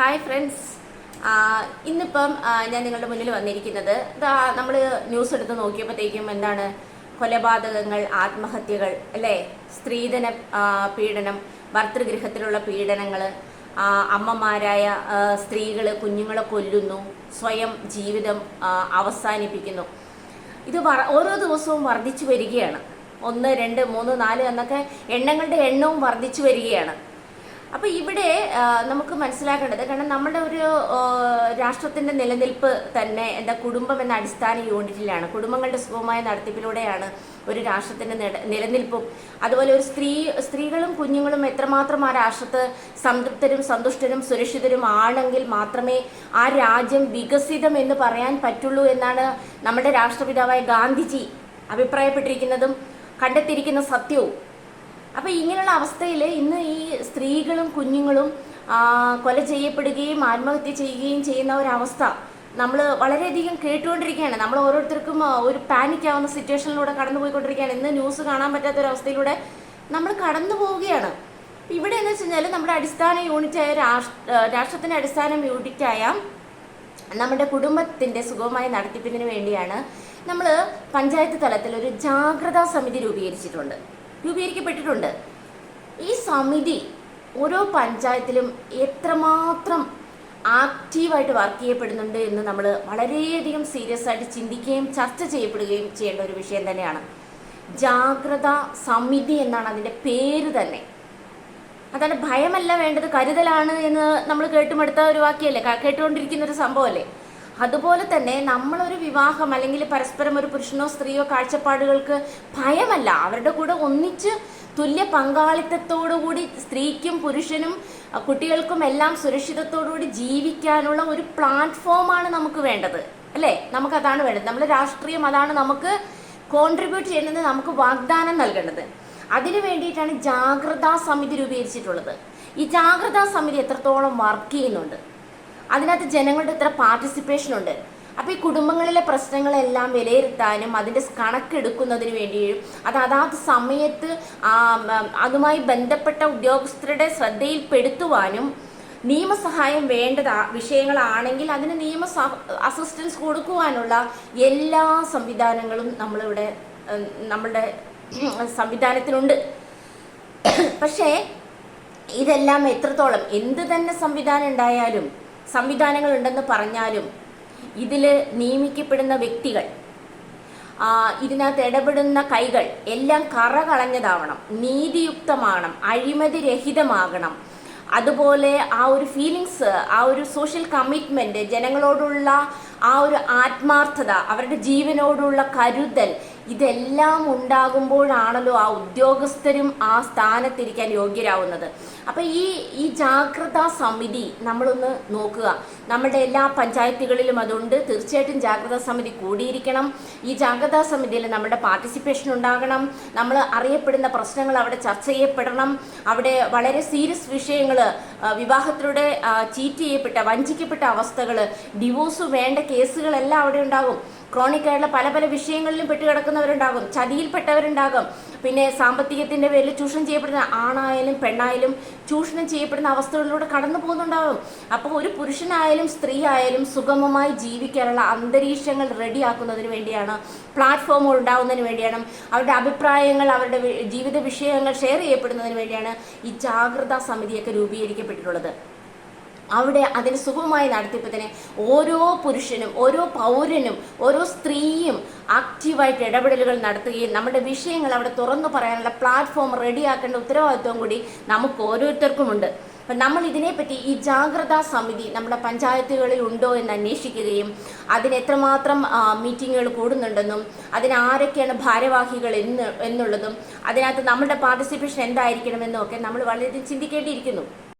Hi friends ഇന്നിപ്പം ഞാൻ നിങ്ങളുടെ മുന്നിൽ വന്നിരിക്കുന്നത്. നമ്മൾ ന്യൂസ് എടുത്ത് നോക്കിയപ്പോഴത്തേക്കും എന്താണ് കൊലപാതകങ്ങൾ ആത്മഹത്യകൾ അല്ലേ? സ്ത്രീധന പീഡനം ഭർത്തൃഗൃഹത്തിലുള്ള പീഡനങ്ങൾ അമ്മമാരായ സ്ത്രീകൾ കുഞ്ഞുങ്ങളെ കൊല്ലുന്നു സ്വയം ജീവിതം അവസാനിപ്പിക്കുന്നു. ഇത് ഓരോ ദിവസവും വർദ്ധിച്ചു വരികയാണ്. ഒന്ന് രണ്ട് മൂന്ന് നാല് എന്നൊക്കെ എണ്ണങ്ങളുടെ എണ്ണവും വർദ്ധിച്ചു വരികയാണ്. അപ്പൊ ഇവിടെ നമുക്ക് മനസ്സിലാക്കേണ്ടത് കാരണം നമ്മുടെ ഒരു രാഷ്ട്രത്തിന്റെ നിലനിൽപ്പ് തന്നെ എന്താ കുടുംബം എന്ന അടിസ്ഥാന യൂണിറ്റിലാണ്. കുടുംബങ്ങളുടെ സുഖമായ നടത്തിപ്പിലൂടെയാണ് ഒരു രാഷ്ട്രത്തിന്റെ നില- നിലനിൽപ്പും. അതുപോലെ ഒരു സ്ത്രീ സ്ത്രീകളും കുഞ്ഞുങ്ങളും എത്രമാത്രം ആ രാഷ്ട്രത്ത് സംതൃപ്തരും സന്തുഷ്ടരും സുരക്ഷിതരും ആണെങ്കിൽ മാത്രമേ ആ രാജ്യം വികസിതം എന്ന് പറയാൻ പറ്റുള്ളൂ എന്നാണ് നമ്മുടെ രാഷ്ട്രപിതാവായ ഗാന്ധിജി അഭിപ്രായപ്പെട്ടിരിക്കുന്നതും കണ്ടെത്തിയിരിക്കുന്ന സത്യവും. അപ്പൊ ഇങ്ങനെയുള്ള അവസ്ഥയിൽ ഇന്ന് ഈ സ്ത്രീകളും കുഞ്ഞുങ്ങളും കൊല ചെയ്യപ്പെടുകയും ആത്മഹത്യ ചെയ്യുകയും ചെയ്യുന്ന ഒരവസ്ഥ നമ്മൾ വളരെയധികം കേട്ടുകൊണ്ടിരിക്കുകയാണ്. നമ്മൾ ഓരോരുത്തർക്കും ഒരു പാനിക് ആവുന്ന സിറ്റുവേഷനിലൂടെ കടന്നു പോയിക്കൊണ്ടിരിക്കുകയാണ് ഇന്ന് ന്യൂസ് കാണാൻ പറ്റാത്ത ഒരു അവസ്ഥയിലൂടെ നമ്മൾ കടന്നു പോവുകയാണ്. ഇവിടെ എന്ന് വെച്ചാൽ നമ്മുടെ അടിസ്ഥാന യൂണിറ്റായ രാഷ്ട്ര രാഷ്ട്രത്തിന്റെ അടിസ്ഥാന യൂണിറ്റായ നമ്മുടെ കുടുംബത്തിന്റെ സുഗമമായ നടത്തിപ്പിന് വേണ്ടിയാണ് നമ്മൾ പഞ്ചായത്ത് തലത്തിൽ ഒരു ജാഗ്രതാ സമിതി രൂപീകരിച്ചിട്ടുണ്ട്. രൂപീകരിക്കപ്പെട്ടിട്ടുണ്ട്. ഈ സമിതി ഓരോ പഞ്ചായത്തിലും എത്രമാത്രം ആക്റ്റീവായിട്ട് വർക്ക് ചെയ്യപ്പെടുന്നുണ്ട് എന്ന് നമ്മൾ വളരെയധികം സീരിയസ് ആയിട്ട് ചിന്തിക്കുകയും ചർച്ച ചെയ്യപ്പെടുകയും ചെയ്യേണ്ട ഒരു വിഷയം തന്നെയാണ്. ജാഗ്രത സമിതി എന്നാണ് അതിന്റെ പേര് തന്നെ. അതാണ് ഭയമല്ല വേണ്ടത് കരുതലാണ് എന്ന് നമ്മൾ കേട്ടുമടുത്ത ഒരു വാക്യല്ലേ കേട്ടുകൊണ്ടിരിക്കുന്ന ഒരു സംഭവമല്ലേ? അതുപോലെ തന്നെ നമ്മളൊരു വിവാഹം അല്ലെങ്കിൽ പരസ്പരം ഒരു പുരുഷനോ സ്ത്രീയോ കാഴ്ചപ്പാടുകൾക്ക് ഭയമല്ല. അവരുടെ കൂടെ ഒന്നിച്ച് തുല്യ പങ്കാളിത്തത്തോടുകൂടി സ്ത്രീക്കും പുരുഷനും കുട്ടികൾക്കും എല്ലാം സുരക്ഷിതത്തോടുകൂടി ജീവിക്കാനുള്ള ഒരു പ്ലാറ്റ്ഫോമാണ് നമുക്ക് വേണ്ടത്. അല്ലേ? നമുക്ക് അതാണ് വേണ്ടത്. നമ്മുടെ രാഷ്ട്രീയം അതാണ് നമുക്ക് കോൺട്രിബ്യൂട്ട് ചെയ്യുന്നത് നമുക്ക് വാഗ്ദാനം നൽകേണ്ടത്. അതിനു വേണ്ടിയിട്ടാണ് ജാഗ്രതാ സമിതി രൂപീകരിച്ചിട്ടുള്ളത്. ഈ ജാഗ്രതാ സമിതി എത്രത്തോളം വർക്ക് ചെയ്യുന്നുണ്ട്? അതിനകത്ത് ജനങ്ങളുടെ ഇത്ര പാർട്ടിസിപ്പേഷൻ ഉണ്ട്. അപ്പോൾ ഈ കുടുംബങ്ങളിലെ പ്രശ്നങ്ങളെല്ലാം വിലയിരുത്താനും അതിന്റെ കണക്കെടുക്കുന്നതിന് വേണ്ടിയും അത് അതാത് സമയത്ത് അതുമായി ബന്ധപ്പെട്ട ഉദ്യോഗസ്ഥരുടെ ശ്രദ്ധയിൽപ്പെടുത്തുവാനും നിയമസഹായം വേണ്ടത് വിഷയങ്ങളാണെങ്കിൽ അതിന് നിയമ അസിസ്റ്റൻസ് കൊടുക്കുവാനുള്ള എല്ലാ സംവിധാനങ്ങളും നമ്മളിവിടെ നമ്മുടെ സംവിധാനത്തിനുണ്ട്. പക്ഷേ ഇതെല്ലാം എത്രത്തോളം എന്ത് തന്നെ സംവിധാനം ഉണ്ടായാലും സംവിധാനങ്ങൾ ഉണ്ടെന്ന് പറഞ്ഞാലും ഇതിൽ നിയമിക്കപ്പെടുന്ന വ്യക്തികൾ ഇതിനകത്ത് ഇടപെടുന്ന കൈകൾ എല്ലാം കറ കളഞ്ഞതാവണം നീതിയുക്തമാകണം അഴിമതി രഹിതമാകണം അതുപോലെ ആ ഒരു ഫീലിങ്സ് ആ ഒരു സോഷ്യൽ കമ്മിറ്റ്മെന്റ് ജനങ്ങളോടുള്ള ആ ഒരു ആത്മാർത്ഥത അവരുടെ ജീവനോടുള്ള കരുതൽ ഇതെല്ലാം ഉണ്ടാകുമ്പോഴാണല്ലോ ആ ഉദ്യോഗസ്ഥരും ആ സ്ഥാനത്തിരിക്കാൻ യോഗ്യരാവുന്നത്. അപ്പൊ ഈ ഈ ജാഗ്രതാ സമിതി നമ്മളൊന്ന് നോക്കുക. നമ്മുടെ എല്ലാ പഞ്ചായത്തുകളിലും അതുണ്ട്. തീർച്ചയായിട്ടും ജാഗ്രതാ സമിതി കൂടിയിരിക്കണം. ഈ ജാഗ്രതാ സമിതിയിൽ നമ്മുടെ പാർട്ടിസിപ്പേഷൻ ഉണ്ടാകണം. നമ്മൾ അറിയപ്പെടുന്ന പ്രശ്നങ്ങൾ അവിടെ ചർച്ച ചെയ്യപ്പെടണം. അവിടെ വളരെ സീരിയസ് വിഷയങ്ങൾ വിവാഹത്തിലൂടെ ചീറ്റ് ചെയ്യപ്പെട്ട വഞ്ചിക്കപ്പെട്ട അവസ്ഥകൾ ഡിവോഴ്സ് വേണ്ട കേസുകളെല്ലാം അവിടെ ഉണ്ടാകും. ക്രോണിക് ആയിട്ടുള്ള പല പല വിഷയങ്ങളിലും പെട്ടുകിടക്കുന്നവരുണ്ടാകും. ചതിയിൽപ്പെട്ടവരുണ്ടാകും. പിന്നെ സാമ്പത്തികത്തിന്റെ പേരിൽ ചൂഷണം ചെയ്യപ്പെടുന്ന ആണായാലും പെണ്ണായാലും ചൂഷണം ചെയ്യപ്പെടുന്ന അവസ്ഥകളിലൂടെ കടന്നു പോകുന്നുണ്ടാകും. അപ്പോൾ ഒരു പുരുഷനായാലും സ്ത്രീ ആയാലും സുഗമമായി ജീവിക്കാനുള്ള അന്തരീക്ഷങ്ങൾ റെഡിയാക്കുന്നതിന് വേണ്ടിയാണ് പ്ലാറ്റ്ഫോമുകൾ ഉണ്ടാകുന്നതിന് വേണ്ടിയാണ് അവരുടെ അഭിപ്രായങ്ങൾ അവരുടെ ജീവിത വിഷയങ്ങൾ ഷെയർ ചെയ്യപ്പെടുന്നതിന് വേണ്ടിയാണ് ഈ ജാഗ്രതാ സമിതിയൊക്കെ രൂപീകരിക്കപ്പെട്ടിട്ടുള്ളത്. അവിടെ അതിന് സുഗമമായ നടത്തിപ്പത്തിന് ഓരോ പുരുഷനും ഓരോ പൗരനും ഓരോ സ്ത്രീയും ആക്റ്റീവായിട്ട് ഇടപെടലുകൾ നടത്തുകയും നമ്മുടെ വിഷയങ്ങൾ അവിടെ തുറന്നു പറയാനുള്ള പ്ലാറ്റ്ഫോം റെഡിയാക്കേണ്ട ഉത്തരവാദിത്വം കൂടി നമുക്ക് ഓരോരുത്തർക്കുമുണ്ട്. അപ്പം നമ്മൾ ഇതിനെപ്പറ്റി ഈ ജാഗ്രതാ സമിതി നമ്മുടെ പഞ്ചായത്തുകളിൽ ഉണ്ടോ എന്ന് അന്വേഷിക്കുകയും അതിന് എത്രമാത്രം മീറ്റിങ്ങുകൾ കൂടുന്നുണ്ടെന്നും അതിന് ആരൊക്കെയാണ് ഭാരവാഹികൾ എന്ന് എന്നുള്ളതും അതിനകത്ത് നമ്മുടെ പാർട്ടിസിപ്പേഷൻ എന്തായിരിക്കണമെന്നും ഒക്കെ നമ്മൾ വളരെയധികം ചിന്തിക്കേണ്ടിയിരിക്കുന്നു.